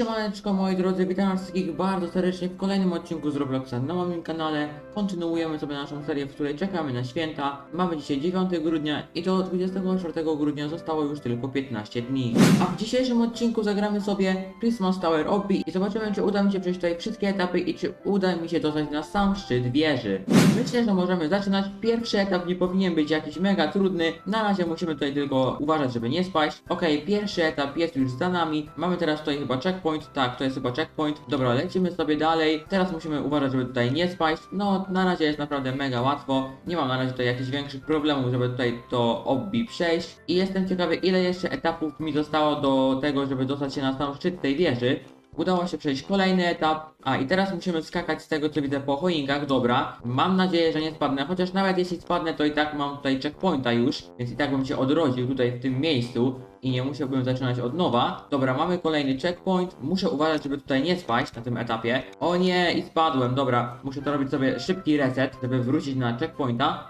Siemaneczko moi drodzy, witam wszystkich bardzo serdecznie w kolejnym odcinku z Robloxa na moim kanale. Kontynuujemy sobie naszą serię, w której czekamy na święta. Mamy dzisiaj 9 grudnia i do 24 grudnia zostało już tylko 15 dni. A w dzisiejszym odcinku zagramy sobie Christmas Tower Obby i zobaczymy czy uda mi się przejść tutaj wszystkie etapy i czy uda mi się dostać na sam szczyt wieży. Myślę, że możemy zaczynać. Pierwszy etap nie powinien być jakiś mega trudny. Na razie musimy tutaj tylko uważać, żeby nie spaść. Okej, pierwszy etap jest już za nami. Mamy teraz tutaj chyba checkpoint. Tak, to jest chyba checkpoint. Dobra, lecimy sobie dalej. Teraz musimy uważać, żeby tutaj nie spaść. No, na razie jest naprawdę mega łatwo. Nie mam na razie tutaj jakichś większych problemów, żeby tutaj to obbi przejść. I jestem ciekawy, ile jeszcze etapów mi zostało do tego, żeby dostać się na sam szczyt tej wieży. Udało się przejść kolejny etap. A i teraz musimy skakać z tego co widzę po choinkach, dobra. Mam nadzieję, że nie spadnę, chociaż nawet jeśli spadnę, to i tak mam tutaj checkpointa już, więc i tak bym się odrodził tutaj w tym miejscu i nie musiałbym zaczynać od nowa. Dobra, mamy kolejny checkpoint. Muszę uważać, żeby tutaj nie spaść na tym etapie. O nie, i spadłem, dobra. Muszę to robić sobie szybki reset, żeby wrócić na checkpointa.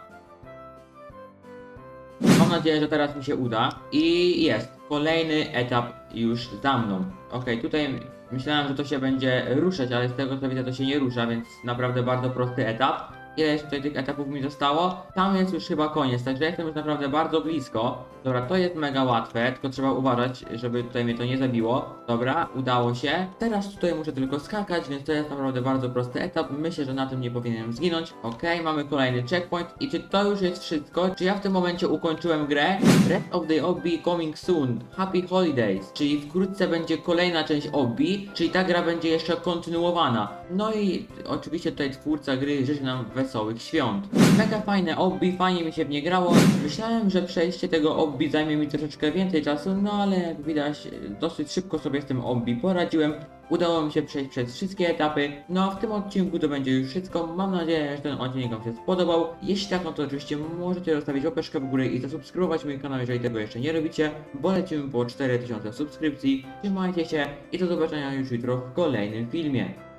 Mam nadzieję, że teraz mi się uda. I jest. Kolejny etap już za mną. Okej, tutaj myślałem, że to się będzie ruszać, ale z tego co widzę to się nie rusza, więc naprawdę bardzo prosty etap. Ile jeszcze tutaj tych etapów mi zostało? Tam jest już chyba koniec, także jestem już naprawdę bardzo blisko. Dobra, to jest mega łatwe, tylko trzeba uważać, żeby tutaj mnie to nie zabiło. Dobra, udało się. Teraz tutaj muszę tylko skakać, więc to jest naprawdę bardzo prosty etap. Myślę, że na tym nie powinienem zginąć. Okej, mamy kolejny checkpoint. I czy to już jest wszystko? Czy ja w tym momencie ukończyłem grę? Rest of the Obby coming soon. Happy Holidays. Czyli wkrótce będzie kolejna część Obby, czyli ta gra będzie jeszcze kontynuowana. No i oczywiście tutaj twórca gry życzy nam wesołych świąt. Mega fajne Obby, fajnie mi się w nie grało. Myślałem, że przejście tego Obby zajmie mi troszeczkę więcej czasu, no ale jak widać dosyć szybko sobie z tym Obby poradziłem. Udało mi się przejść przez wszystkie etapy. No a w tym odcinku to będzie już wszystko. Mam nadzieję, że ten odcinek Wam się spodobał. Jeśli tak, no to oczywiście możecie zostawić łapeczkę w górę i zasubskrybować mój kanał, jeżeli tego jeszcze nie robicie, bo lecimy po 4000 subskrypcji. Trzymajcie się i do zobaczenia już jutro w kolejnym filmie.